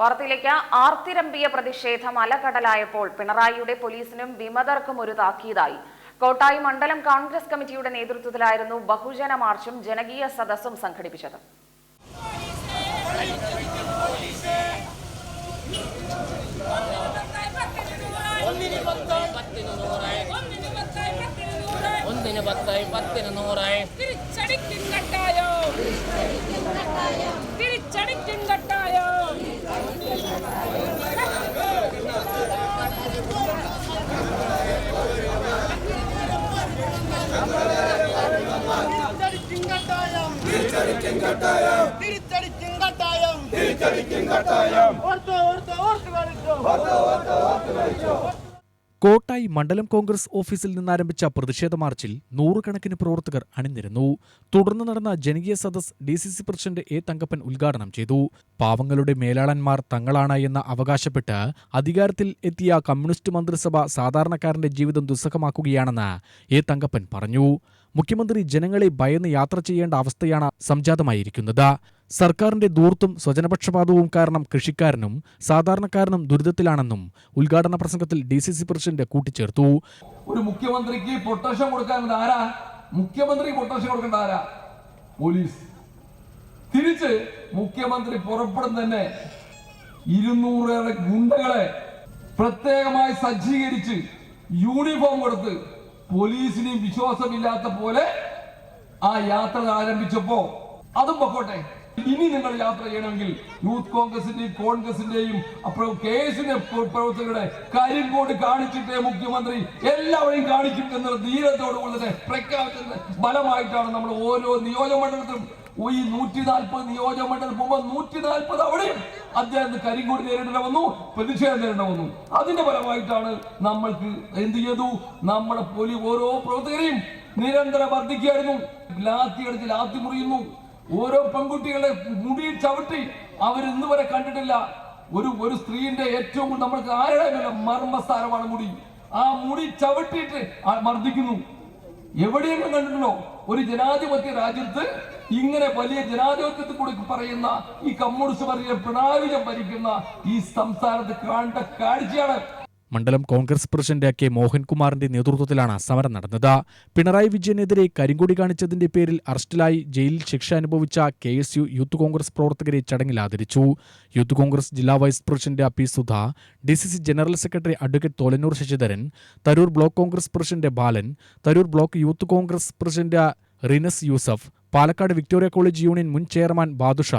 വാർത്തയിലേക്ക് ആർത്തിരമ്പിയ പ്രതിഷേധം അലകടലായപ്പോൾ പിണറായിയുടെ പോലീസിനും വിമതർക്കും ഒരു താക്കീതായി. കോട്ടായി മണ്ഡലം കോൺഗ്രസ് കമ്മിറ്റിയുടെ നേതൃത്വത്തിലായിരുന്നു ബഹുജന മാർച്ചും ജനകീയ സദസ്സും സംഘടിപ്പിച്ചത്. ഒന്നിന് പത്തായി പത്തിന് നൂറായി തിരിച്ചടിക്കും കട്ടായം. തിരിച്ചടിക്കും കട്ടായോ. തിരിച്ചടിക്കും കട്ടായം. ഓർത്ത് ഓർത്തോ ഓർത്ത് കളിച്ചോ കോട്ടായി മണ്ഡലം കോൺഗ്രസ് ഓഫീസിൽ നിന്നാരംഭിച്ച പ്രതിഷേധ മാർച്ചിൽ നൂറുകണക്കിന് പ്രവർത്തകർ അണിനിരന്നു. തുടർന്ന് നടന്ന ജനകീയ സദസ് D C C president A Thankappan ഉദ്ഘാടനം ചെയ്തു. പാവങ്ങളുടെ മേലാളന്മാർ തങ്ങളാണ് എന്ന് അവകാശപ്പെട്ട് അധികാരത്തിൽ എത്തിയ കമ്മ്യൂണിസ്റ്റ് മന്ത്രിസഭ സാധാരണക്കാരന്റെ ജീവിതം ദുസ്സഹമാക്കുകയാണെന്ന് എ തങ്കപ്പൻ പറഞ്ഞു. മുഖ്യമന്ത്രി ജനങ്ങളെ ഭയന്ന് യാത്ര ചെയ്യേണ്ട അവസ്ഥയാണ് സംജാതമായിരിക്കുന്നത്. സർക്കാരിന്റെ ദൂർത്തും സ്വജനപക്ഷപാതവും കാരണം കൃഷിക്കാരനും സാധാരണക്കാരനും ദുരിതത്തിലാണെന്നും ഉദ്ഘാടന പ്രസംഗത്തിൽ ഡി സി സി പ്രസിഡന്റ് കൂട്ടിച്ചേർത്തു. ഒരു മുഖ്യമന്ത്രിക്ക് പൊട്ടേഷൻ കൊടുക്കാൻ ആരാ? മുഖ്യമന്ത്രി പൊട്ടേഷൻ കൊടുക്കേണ്ട ആരാ? പോലീസ്. തിരിച്ച് മുഖ്യമന്ത്രി പുറപ്പെടും തന്നെ ഇരുന്നൂറേറെ ഗുണ്ടകളെ പ്രത്യേകമായി സജ്ജീകരിച്ച് യൂണിഫോം കൊടുത്ത് പോലീസിനെയും വിശ്വാസമില്ലാത്ത പോലെ ആ യാത്ര ആരംഭിച്ചപ്പോ അതും പൊക്കോട്ടെ. ഇനി നിങ്ങൾ യാത്ര ചെയ്യണമെങ്കിൽ യൂത്ത് കോൺഗ്രസിന്റെയും കോൺഗ്രസിന്റെയും അപ്പുറം കെ എസിന്റെ പ്രവർത്തകരുടെ കരിങ്കോട് കാണിച്ചിട്ടേ മുഖ്യമന്ത്രി എല്ലാവരെയും കാണിച്ചിട്ട് എന്നുള്ള ധീരത്തോടുകൂടി പ്രഖ്യാപിച്ചത് ബലമായിട്ടാണ് നമ്മൾ ഓരോ നിയോജക നിയോജകമണ്ഡലത്തിലും ഈ നൂറ്റി നാൽപ്പത് നിയോജകമണ്ഡലം പോകുമ്പോൾ നൂറ്റി നാൽപ്പത് അവിടെയും അദ്ദേഹം കരിങ്കോട് നേരിടേണ്ട വന്നു പ്രതിഷേധം നേരിടേണ്ട വന്നു. അതിന്റെ ഫലമായിട്ടാണ് നമ്മൾക്ക് എന്ത് ചെയ്തു? നമ്മുടെ പോലീസ് ഓരോ പ്രവർത്തകരെയും നിരന്തരം വർദ്ധിക്കുകയായിരുന്നു. ലാത്തി അടിച്ച് ലാത്തി മുറിയുന്നു. ഓരോ പെൺകുട്ടികളെ മുടി ചവിട്ടി അവർ ഇന്ന് വരെ കണ്ടിട്ടില്ല. ഒരു ഒരു സ്ത്രീന്റെ ഏറ്റവും നമ്മൾക്ക് ആരുടെ മർമ്മസ്ഥാനമാണ് മുടി? ആ മുടി ചവിട്ടിയിട്ട് മർദ്ദിക്കുന്നു. എവിടെയെങ്കിലും കണ്ടിട്ടുണ്ടോ? ഒരു ജനാധിപത്യ രാജ്യത്ത് ഇങ്ങനെ വലിയ ജനാധിപത്യത്തിൽ കൂടി പറയുന്ന ഈ കമ്മ്യൂണിസ്റ്റ് പറയുന്ന പിണറായി ഭരിക്കുന്ന ഈ സംസ്ഥാനത്ത് കാണേണ്ട കാഴ്ചയാണ്. മണ്ഡലം കോൺഗ്രസ് പ്രസിഡന്റ് കെ മോഹൻകുമാറിന്റെ നേതൃത്വത്തിലാണ് സമരം നടന്നത്. പിണറായി വിജയനെതിരെ കരിങ്കൊടി കാണിച്ചതിന്റെ പേരിൽ അറസ്റ്റിലായി ജയിലിൽ ശിക്ഷ അനുഭവിച്ച K S U Youth Congress പ്രവർത്തകരെ ചടങ്ങിൽ ആദരിച്ചു. യൂത്ത് കോൺഗ്രസ് ജില്ലാ vice president P Sudha D C C general secretary advocate Tholannur Sasidharan Tarur block Congress president Balan Tarur block Youth Congress president Rinas Yusuf Palakkad Victoria college union മുൻ chairman Badusha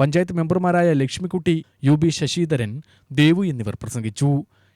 panchayat മെമ്പർമാരായ Lakshmikutty U B Sasidharan Devu എന്നിവർ പ്രസംഗിച്ചു.